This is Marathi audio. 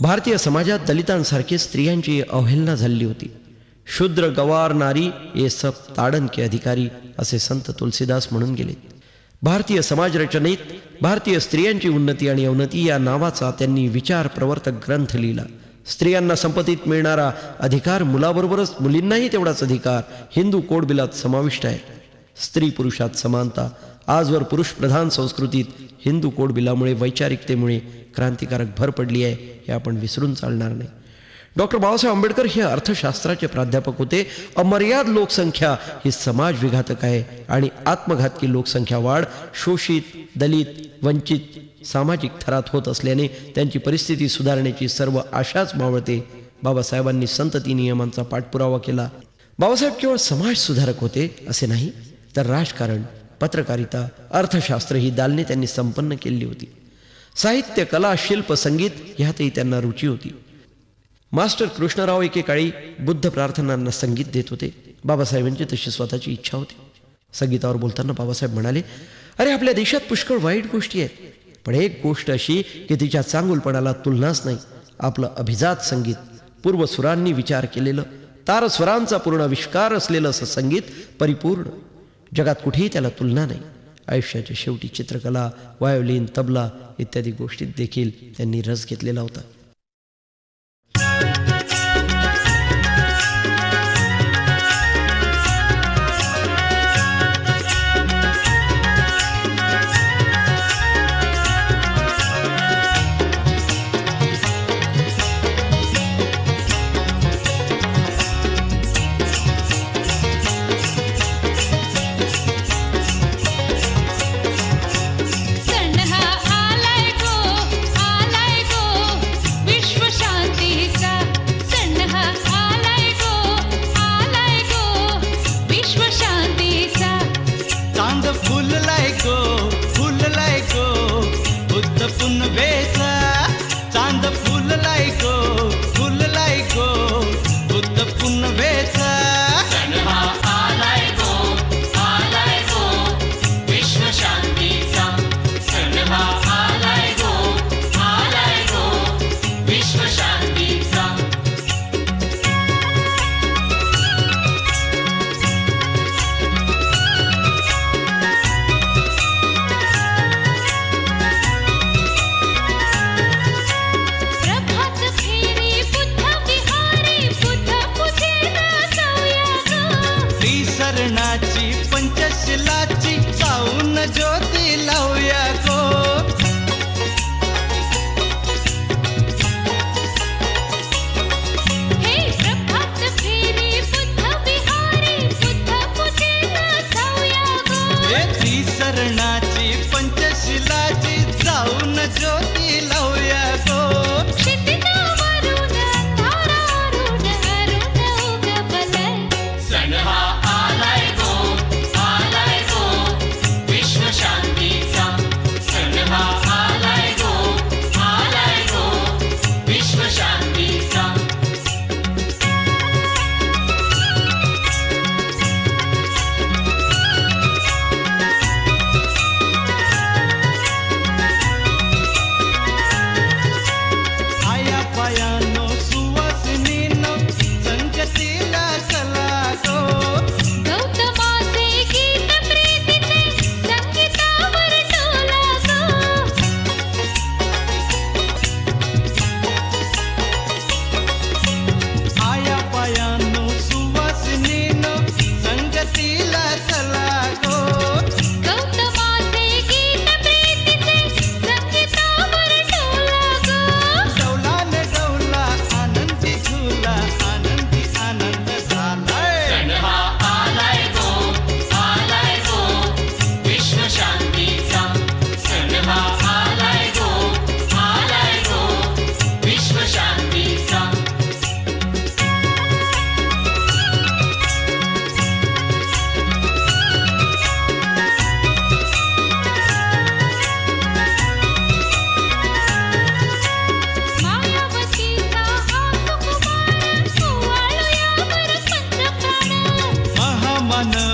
भारतीय समाजात दलितांसारखी स्त्रियांची अवहेलना झालेली होती. शूद्र गवार नारी ये सब ताडन के अधिकारी असे संत तुलसीदास म्हणून गेले. भारतीय समाज रचनेत भारतीय स्त्रियांची उन्नती आणि अवनती या नावाचा त्यांनी विचार प्रवर्तक ग्रंथ लिहिला. स्त्रियांना संपत्तीत मिळणारा अधिकार मुलाबरोबरच मुलींनाही तेवढाच अधिकार हिंदू कोडबिलात समाविष्ट आहे. स्त्री पुरुषात समानता. आजवर पुरुष प्रधान संस्कृतीत हिंदू कोड बिलामुळे वैचारिकतेमुळे क्रांतिकारक भर पडली आहे हे आपण विसरून चालणार नाही. डॉक्टर बाबासाहेब आंबेडकर हे अर्थशास्त्राचे प्राध्यापक होते. अमर्याद लोकसंख्या ही समाज विघातक आहे आणि आत्मघातकी लोकसंख्या वाढ शोषित दलित वंचित सामाजिक थरात होत असल्याने त्यांची परिस्थिती सुधारण्याची सर्व आशाच मावळते बाबासाहेबांनी संतती नियमांचा पाठपुरावा केला. बाबासाहेब केवळ समाज सुधारक होते असे नाही तर राजकारण पत्रकारिता अर्थशास्त्र ही दालने त्यांनी संपन्न केली होती. साहित्य कला शिल्प संगीत ह्यातही त्यांना रुची होती. मास्टर कृष्णराव एकेकाळी बुद्ध प्रार्थनांना संगीत देत होते. बाबासाहेबांची तशी स्वतःची इच्छा होती. संगीतावर बोलताना बाबासाहेब म्हणाले अरे आपल्या देशात पुष्कळ वाईट गोष्टी आहेत. पण एक गोष्ट अशी की तिच्या चांगुलपणाला तुलनाच नाही. आपलं अभिजात संगीत पूर्वसुरांनी विचार केलेलं तारस्वरांचा पूर्ण आविष्कार असलेलं असं संगीत परिपूर्ण. जगात कुठेही त्याला तुलना नाही. आयुष्याच्या शेवटी चित्रकला वायोलिन तबला इत्यादी गोष्टीत देखील त्यांनी रस घेतलेला होता. and the ಮನ